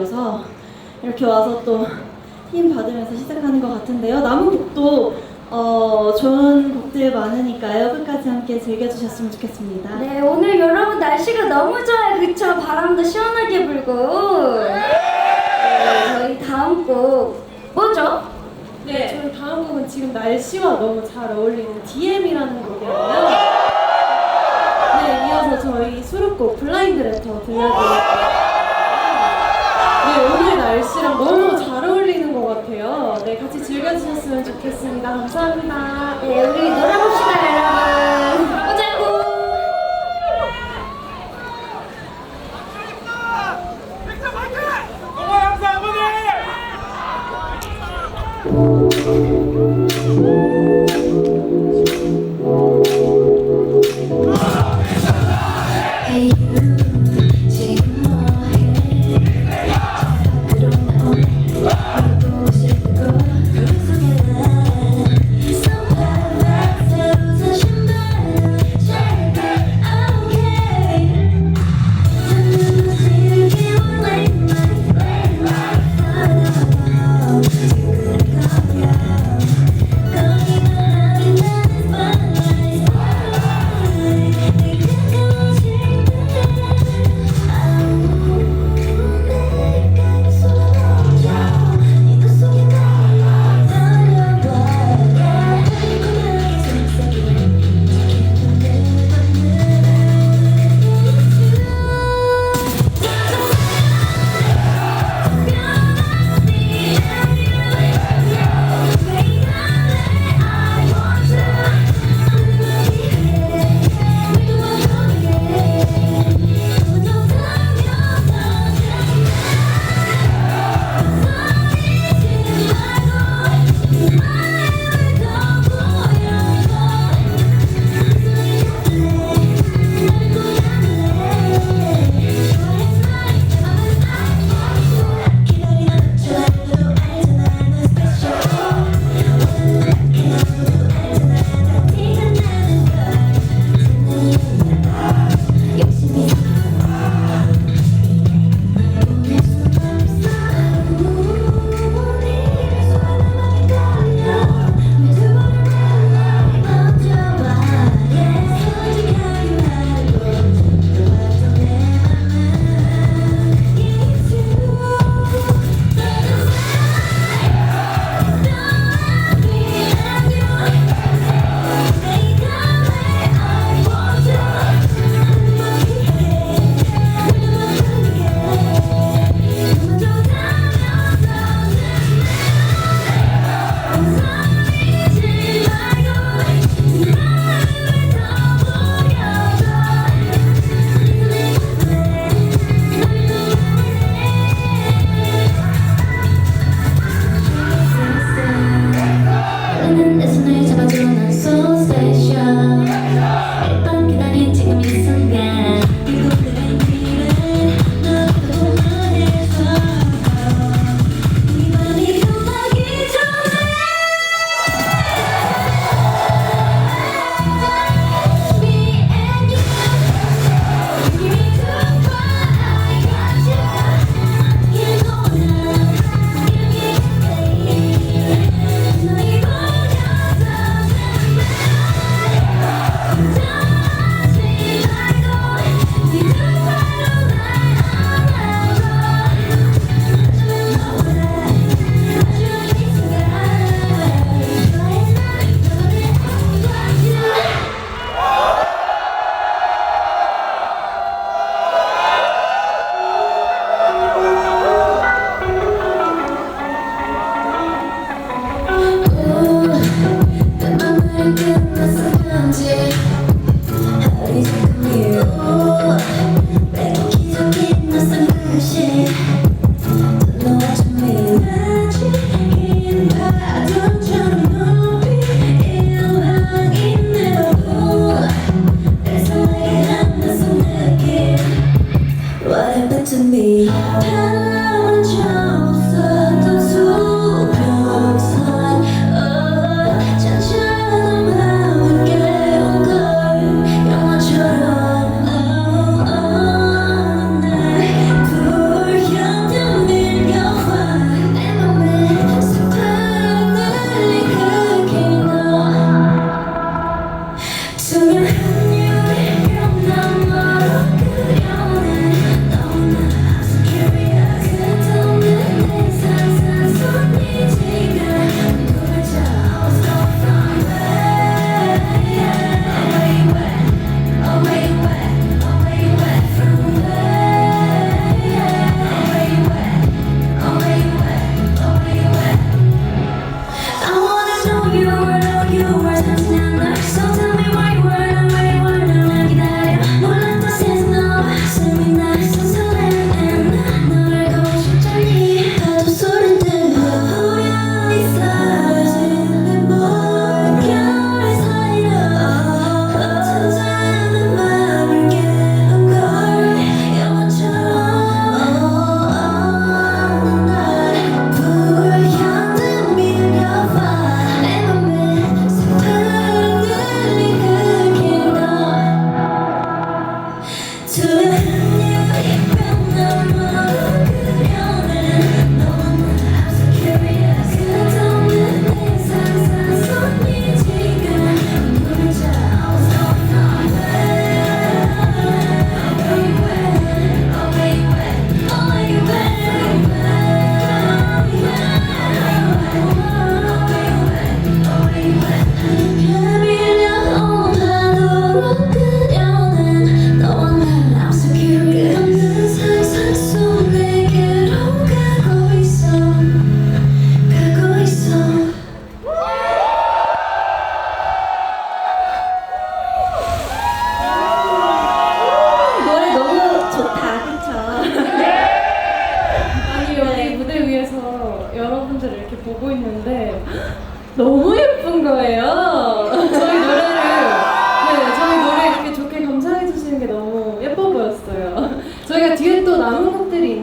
날이어서 이렇게 와서 또 힘 받으면서 시작하는 것 같은데요. 남은 곡도 어, 좋은 곡들 많으니까요. 끝까지 함께 즐겨주셨으면 좋겠습니다. 네, 오늘 여러분 날씨가 너무 좋아요. 그쵸? 바람도 시원하게 불고. 네, 저희 다음 곡 뭐죠? 네, 저희 다음 곡은 지금 날씨와 너무 잘 어울리는 DM이라는 곡이에요. 네, 이어서 저희 수록곡 블라인드 레터 들려드릴게요. 네, 오늘 날씨랑 너무 잘 어울리는 것 같아요. 네, 같이 즐겨주셨으면 좋겠습니다. 감사합니다. 네, 우리 놀아봅시다,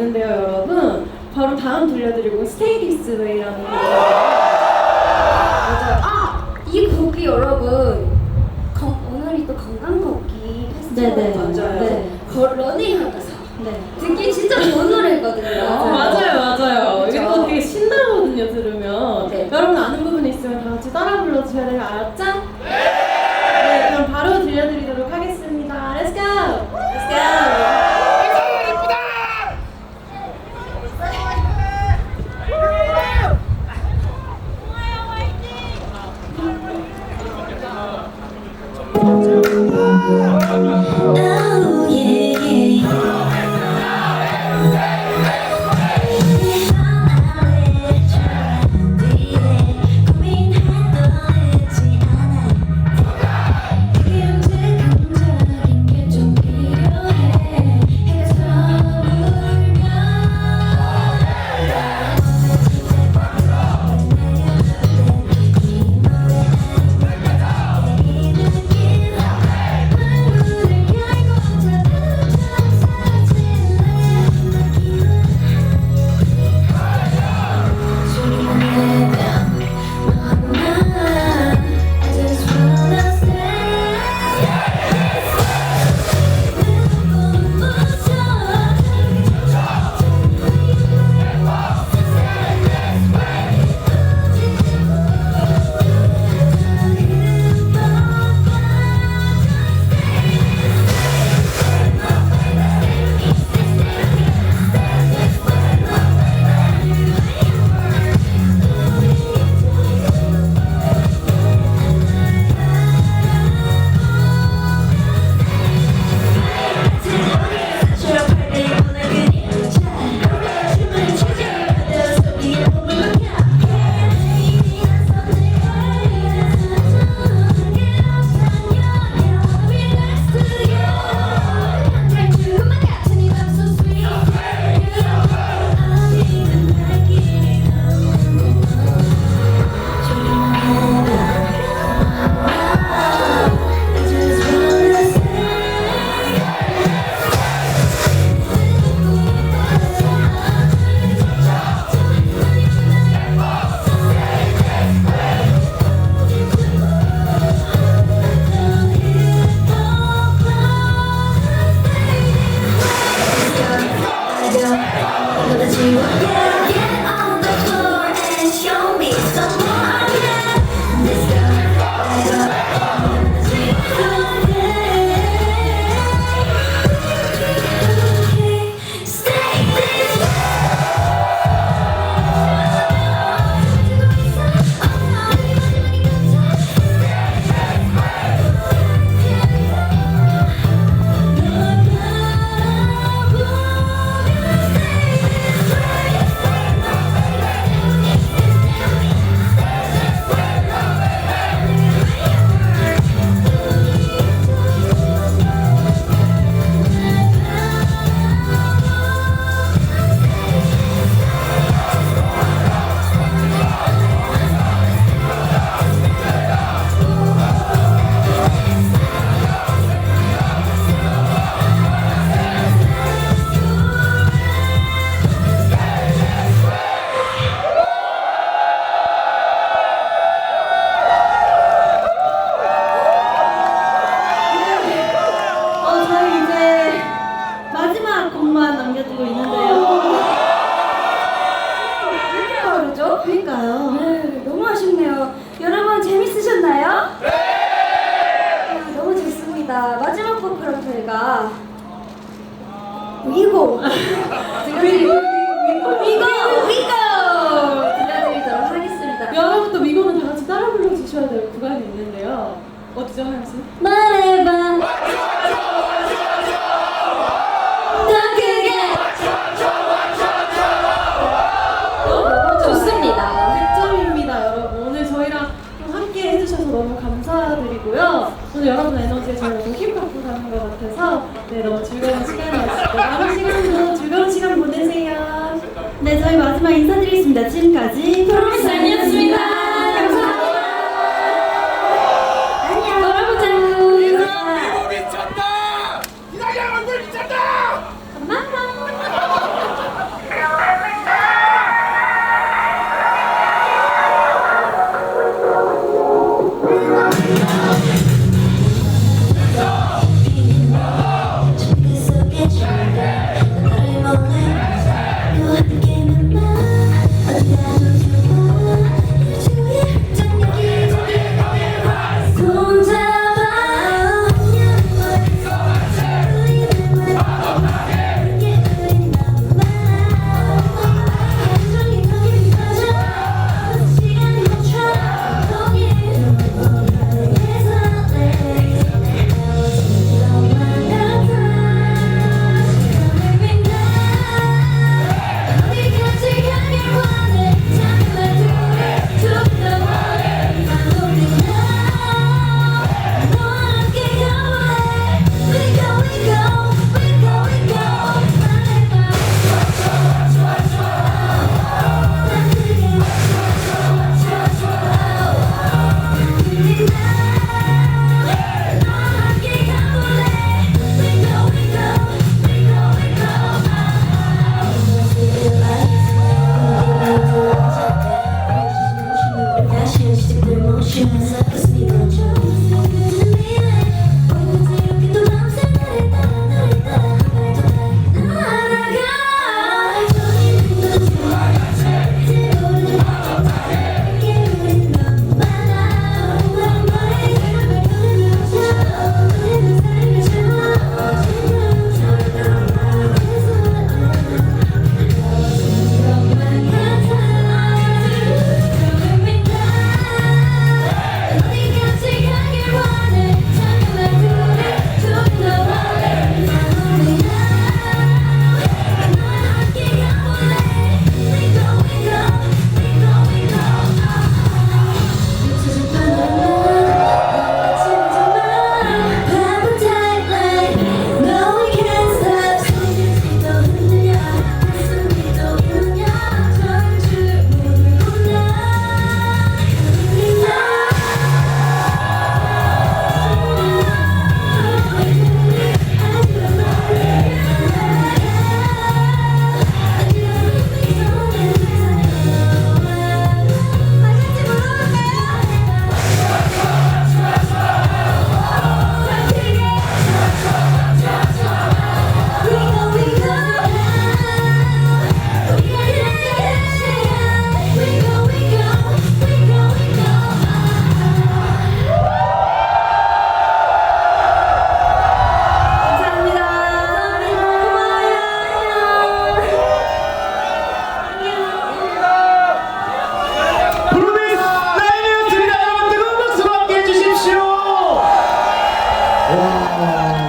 있는데요, 여러분. 바로 다음 들려드리고 스테이디스웨이라는 곡. 맞아요. 아! 이 곡이 여러분, 건, 오늘이 또 건강 걷기 네네. 페스티벌이잖아요. 맞아요. 네. 네. 걸- 네. 러닝하면서 네. 듣기 진짜 좋은 노래거든요. 아, 맞아요, 맞아요. 이게 또 되게 신나거든요, 들으면. 네. 여러분 아는 부분 있으면 다 같이 따라 불러주셔야 돼요, 알았죠? 그러니까요. 네, 너무 아쉽네요. 여러분 재밌으셨나요? 네. 아, 너무 좋습니다. 마지막 곡 그럼 저희가 위고 위고 위고 위고 들려드리도록 하겠습니다. 여러분도 미고는 다 같이 따라 불러주셔야 될 구간이 있는데요. 어디죠, 하영 씨? 말해봐 오늘 여러분 에너지에 저희가 너무 힘 받고 가는 것 같아서 네, 너무 즐거운 시간이었습니다. 남은 시간도 즐거운 시간 보내세요. 네, 저희 마지막 인사드리겠습니다. 지금까지 프로미스 아니었습니다.